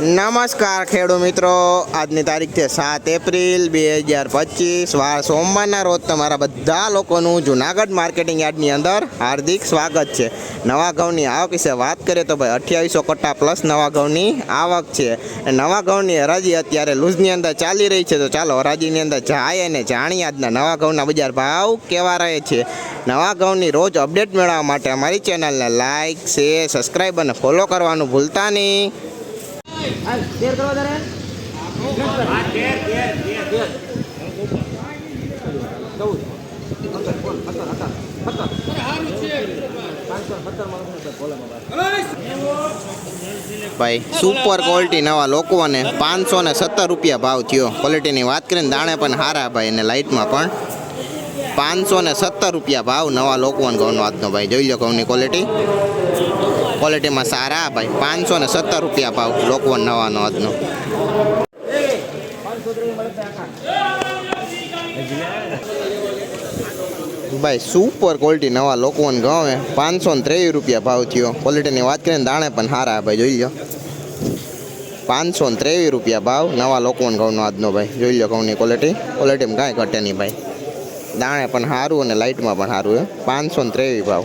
નમસ્કાર ખેડૂત મિત્રો. આજની તારીખ છે સાત એપ્રિલ બે હજાર પચીસ. વાર સોમવારના રોજ તમારા બધા લોકોનું જુનાગઢ માર્કેટિંગ યાર્ડની અંદર હાર્દિક સ્વાગત છે. નવા ઘઉંની આવક વિશે વાત કરીએ તો ભાઈ અઠ્યાવીસો કટ્ટા પ્લસ નવા ઘઉંની આવક છે. નવા ઘઉંની હરાજી અત્યારે લૂઝની અંદર ચાલી રહી છે. તો ચાલો હરાજીની અંદર જાય અને જાણીએ આજના નવા ઘઉંના બજાર ભાવ કેવા રહે છે. નવા ઘઉંની રોજ અપડેટ મેળવવા માટે અમારી ચેનલને લાઇક શેર, સબસ્ક્રાઈબ અને ફોલો કરવાનું ભૂલતા નહીં. શેર કરવા તારે ભાઈ સુપર ક્વોલિટી નવા લોકોને પાંચસો ને સત્તર રૂપિયા ભાવ થયો. ક્વોલિટીની વાત કરીને દાણે પણ હારા ભાઈ અને લાઇટમાં પણ પાંચસો ને સત્તર રૂપિયા ભાવ નવા લોકોને ઘઉંનો આજનો ભાઈ. જોઈ લો ઘઉંની ક્વોલિટી ક્વોલિટીમાં સારા, ભાઈ. પાંચસો ને સત્તર રૂપિયા ભાવ લોકોને નવાનો આજનો. ભાઈ સુપર ક્વોલિટી નવા લોકોને ગમે. પાંચસો ને ત્રેવીસ રૂપિયા ભાવ થયો. ક્વોલિટીની વાત કરીને દાણે પણ સારા ભાઈ. જોઈ લો પાંચસો ને ત્રેવીસ રૂપિયા ભાવ, નવા લોકોને ઘઉંનો આજનો, ભાઈ. જોઈ લો ઘઉંની ક્વોલિટી ક્વોલિટીમાં કાંઈ ઘટે નહીં, ભાઈ. દાણે પણ સારું અને લાઇટમાં પણ સારું એ પાંચસો ને ત્રેવીસ ભાવ.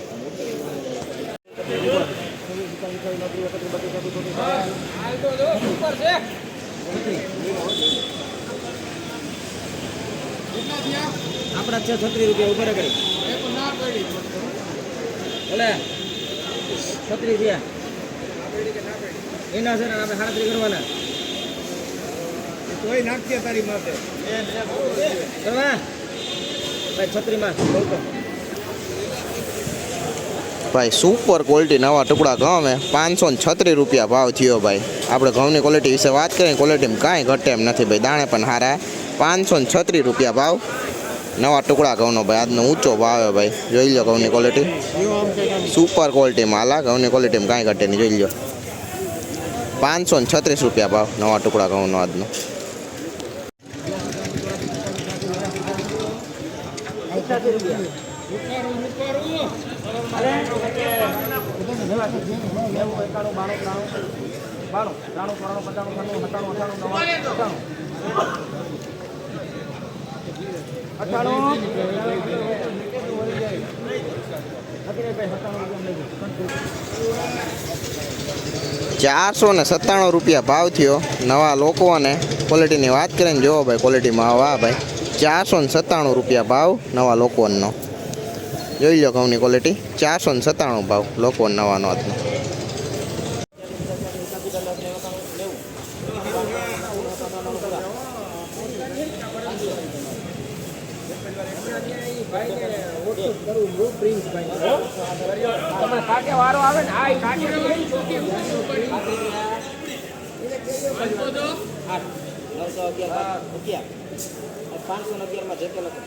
આપણા છે છત્રીસ રૂપિયા ઊભા કરી. ભલે છત્રીસ રૂપિયા એના છે ને આપણે સાડત્રીસ કરવાના. કોઈ નાખીએ તારી માથે. કરવા? ભાઈ છત્રીમાં. બહુ ભાઈ સુપર ક્વોલિટી નવા ટુકડા ઘઉં હે પાંચસો ને છત્રીસ રૂપિયા ભાવ થયો ભાઈ. આપણે ઘઉંની ક્વોલિટી વિશે વાત કરીએ ક્વોલિટીમાં કાંઈ ઘટે એમ નથી ભાઈ, દાણે પણ સારા પાંચસો ને છત્રીસ રૂપિયા ભાવ. નવા ટુકડા ઘઉંનો ભાઈ, આજનો ઊંચો ભાવ હે ભાઈ. જોઈ લો ઘઉંની ક્વોલિટી સુપર ક્વોલિટીમાં હાલા, ઘઉંની ક્વોલિટીમાં કાંઈ ઘટે નહીં, જોઈ લો. પાંચસો ને છત્રીસ રૂપિયા ભાવ નવા ટુકડા ઘઉંનો આજનો. પંચ્યાસી ચારસો ને સત્તાણું રૂપિયા ભાવ થયો. નવા લોકોને ક્વોલિટીની વાત કરીને જોવો ભાઈ ક્વોલિટીમાં વાહ ભાઈ, ચારસો ને સત્તાણું રૂપિયા ભાવ નવા લોકોનો. જોઈ લો ઘઉંની ક્વોલિટી ચારસો ને સત્તાણું ભાવ લોકો નવાનો હતો પાંચસો અગિયારમાં જે કે લખો.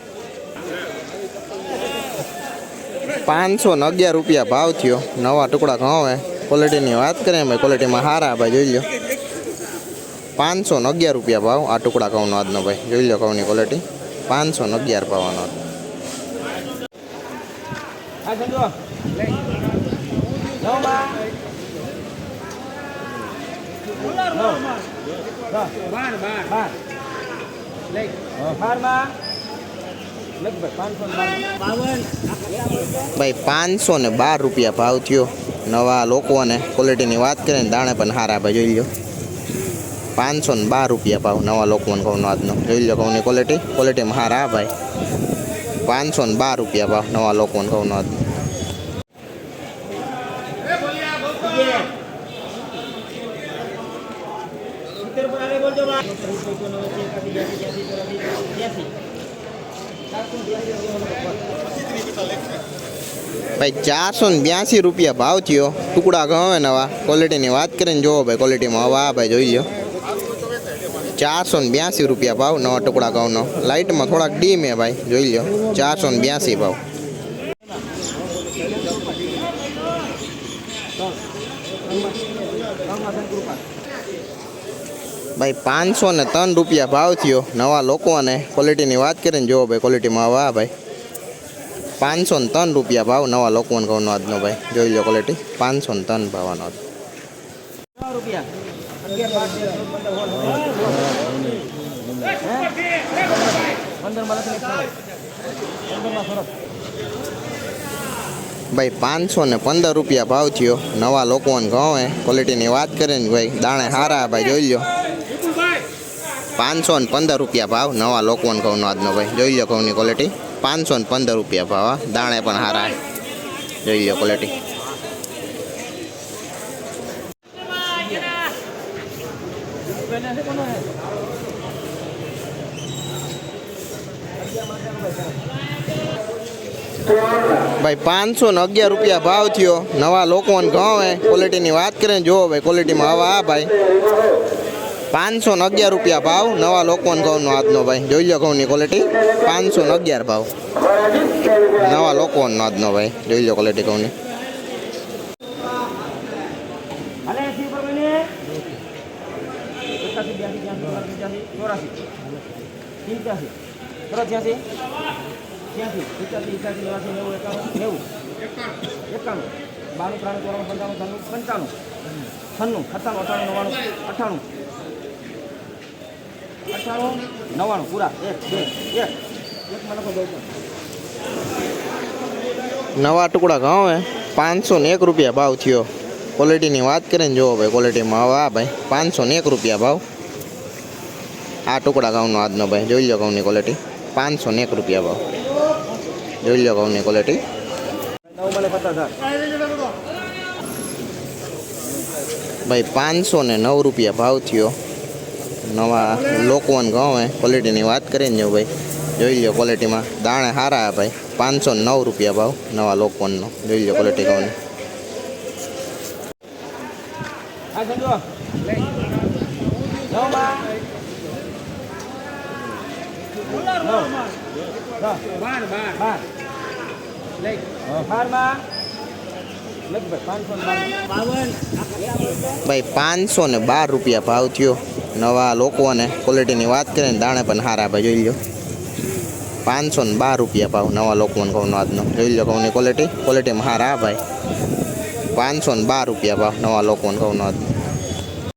પાંચસો ને અગિયાર રૂપિયા ભાવ થયો. નવા ટુકડા ઘઉં હે ક્વોલિટીની વાત કરીએ ભાઈ ક્વોલિટીમાં હારા ભાઈ જોઈ લો પાંચસો ને અગિયાર રૂપિયા ભાવ. આ ટુકડા ઘઉંનો આજનો ભાઈ. જોઈ લો ઘઉંની ક્વોલિટી પાંચસો ને અગિયાર ભાવનો. હા બાર બાર. બાર. બાર બાર ભાઈ, પાંચસો ને બાર રૂપિયા ભાવ થયો. નવા લોકોને ક્વોલિટીની વાત કરીએ ને દાણે પણ સારા ભાઈ, જોઈ લો પાંચસો ને બાર રૂપિયા ભાવ નવા લોકોને કહું આજનો. જોઈ લો ઘઉંની ક્વોલિટી ક્વોલિટીમાં સારા ભાઈ. પાંચસો ને બાર રૂપિયા ભાવ નવા લોકોને કહું આજનો. બોલજો ભાઈ, ચારસો ને બ્યાસી રૂપિયા ભાવ થયો. ટુકડા ઘઉં નવા ક્વોલિટીની વાત કરીને જોવો ભાઈ ક્વોલિટીમાં હવે ભાઈ જોઈ લો ચારસો ને બ્યાસી રૂપિયા ભાવ, નવા ટુકડા ઘઉંનો. લાઇટમાં થોડાક ડીમ હે ભાઈ, જોઈ લો ચારસો ને બ્યાસી ભાવ. ભાઈ, પાંચસો ને ત્રણ રૂપિયા ભાવ થયો. નવા લોકોને ક્વોલિટીની વાત કરીને જોવો ભાઈ ક્વોલિટીમાં આવા ભાઈ. પાંચસો ને ત્રણ રૂપિયા ભાવ નવા લોકોને ઘઉંનો આજનો ભાઈ. જોઈ લો ક્વોલિટી પાંચસો ને ત્રણ ભાવનો ભાઈ, પાંચસો ને પંદર રૂપિયા ભાવ થયો. નવા લોકોને ઘઉં ક્વોલિટીની વાત કરીએ ને ભાઈ, દાણે હારા, ભાઈ, જોઈ લો. પાંચસો ને પંદર રૂપિયા ભાવ. નવા લોકવન ઘઉંનો આજનો ભાઈ. જોઈ લો ઘઉંની ક્વોલિટી પાંચસો ને પંદર રૂપિયા ભાવ. દાણે પણ હારા. જોઈ લો ક્વોલિટી ભાઈ, પાંચસો ને અગિયાર રૂપિયા ભાવ થયો. નવા લોકો ઘઉં ક્વોલિટીની વાત કરીએ ને, જુઓ ભાઈ ક્વોલિટીમાં હવા આ ભાઈ. પાંચસો અગિયાર રૂપિયા ભાવ, નવા લોકોન ઘઉંનો આજનો ભાઈ. જોઈ લો ઘઉંની ક્વોલિટી પાંચસો અગિયાર ભાવ. નવા લોકોનનો આજનો ભાઈ. જોઈ લો ક્વોલિટી ઘઉંની. બાણું ત્રાણું ચોરાણું પંચાણું પંચાણું છન્નું સત્તાણું, અઠાણું નવ્વાણું અઠાણું. અઠાણું નવ્વાણું પૂરા. એક, બે, એક. નવા ટુકડા ઘઉં, હે. પાંચસો ને એક રૂપિયા ભાવ થયો. ક્વોલિટીની વાત કરીએ ને જુઓ ભાઈ ક્વોલિટીમાં હવે આ ભાઈ, પાંચસો ને એક રૂપિયા ભાવ. આ ટુકડા ઘઉંનો આજનો ભાઈ, જોઈ લો ઘઉંની ક્વોલિટી પાંચસો ને એક રૂપિયા ભાવ. જોઈ લો ઘઉંની ક્વોલિટી ભાઈ, પાંચસો ને નવ રૂપિયા ભાવ થયો. નવા લોકવન ઘઉં હે ક્વોલિટીની વાત કરીએ ને જો ભાઈ જોઈ લો ક્વોલિટીમાં દાણે સારા હે ભાઈ. પાંચસો નવ રૂપિયા ભાવ નવા લોકવનનો. જોઈ લો ક્વોલિટી ઘઉંની ભાઈ પાંચસો ને બાર રૂપિયા ભાવ થયો. નવા લોકોને ક્વોલિટીની વાત કરીએ ને દાણે પણ સારા ભાઈ, જોઈ લો પાંચસો ને બાર રૂપિયા ભાવ નવા લોકોને ઘઉંનો આજનો. જોઈ લો ઘઉંની ક્વોલિટી ક્વોલિટીમાં સારા ભાઈ. પાંચસો ને બાર રૂપિયા ભાવ નવા લોકોને ઘઉંનો આજનો.